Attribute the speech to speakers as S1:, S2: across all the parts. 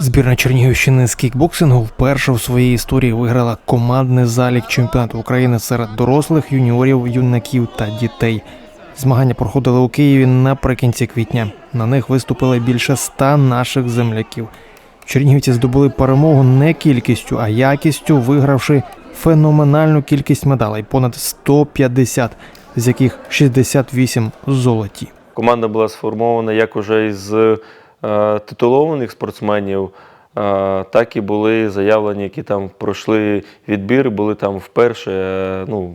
S1: Збірна Чернігівщини з кікбоксингу вперше в своїй історії виграла командний залік чемпіонату України серед дорослих, юніорів, юнаків та дітей. Змагання проходили у Києві наприкінці квітня. На них виступили більше ста наших земляків. Чернігівці здобули перемогу не кількістю, а якістю, вигравши феноменальну кількість медалей понад 150, з яких 68 золоті.
S2: Команда була сформована як уже із титулованих спортсменів, е, так і були заявлені, які там пройшли відбір, були там вперше. е, ну,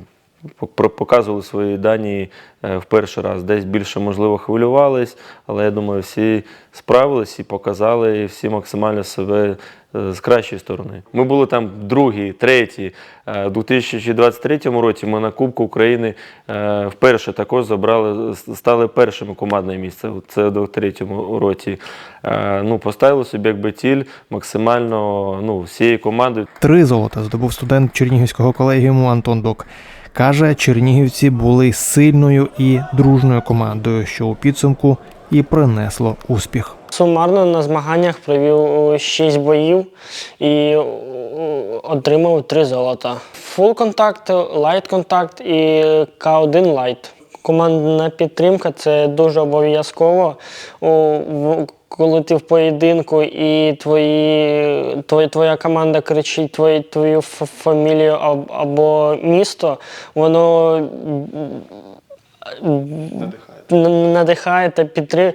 S2: показували свої дані е, в перший раз. Десь більше, можливо, хвилювались, але я думаю, всі справились і показали всі максимально себе е, з кращої сторони. Ми були там другі, треті. Е, У 2023 році ми на Кубку України вперше також забрали, стали першими командне місце. Це у третьому році. Ну, поставили собі якби ціль максимально ну, всією командою
S1: Три золота здобув студент Чернігівського колегіуму Антон Док. Каже, чернігівці були сильною і дружною командою, що у підсумку і принесло успіх.
S3: Сумарно на змаганнях провів 6 боїв і е, отримав 3 золота. Фул контакт, лайт контакт і К1 лайт. Командна підтримка це дуже обов'язково. Коли ти в поєдинку і твої, твоя, твоя команда кричить твою, твою фамілію або місто, воно н- надихає та підтримує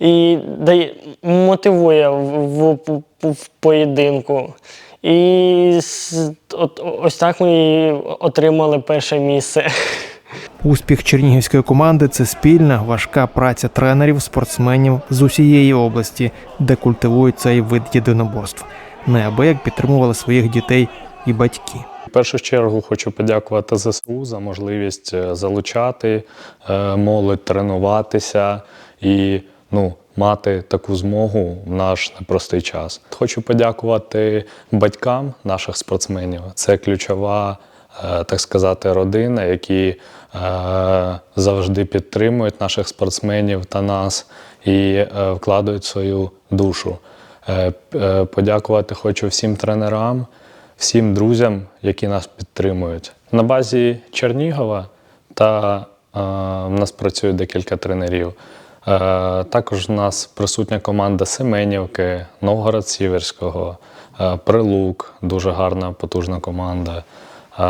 S3: і дає, мотивує в, в, в поєдинку. І от, ось так ми і отримали перше місце.
S1: Успіх чернігівської команди це спільна важка праця тренерів, спортсменів з усієї області, де культивують цей вид єдиноборств. Неабияк підтримували своїх дітей і батьки.
S4: В першу чергу хочу подякувати ЗСУ за можливість е, залучати е, молодь, тренуватися і ну, мати таку змогу в наш непростий час. Хочу подякувати батькам наших спортсменів. Це ключова, так сказати, родина, які е, завжди підтримують наших спортсменів та нас і е, вкладають свою душу. Е, е, Подякувати хочу всім тренерам, всім друзям, які нас підтримують. На базі Чернігова та е, в нас працює декілька тренерів. Е, також у нас присутня команда Семенівки, Новгород Сіверського, е, Прилук, дуже гарна, потужна команда. Е,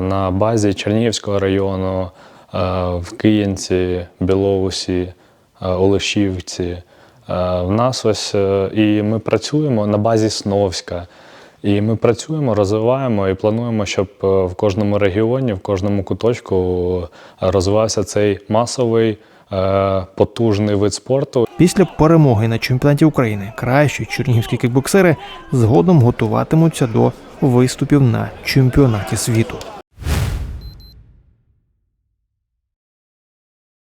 S4: на базі Чернігівського району, е, в Київці, Білоусі, е, Олешівці. Е, В нас ось е, і ми працюємо на базі Сновська. І ми працюємо, розвиваємо і плануємо, щоб е, в кожному регіоні, в кожному куточку е, розвивався цей масовий е, потужний вид спорту.
S1: Після перемоги на чемпіонаті України кращі чернігівські кікбоксери згодом готуватимуться до виступів на чемпіонаті світу.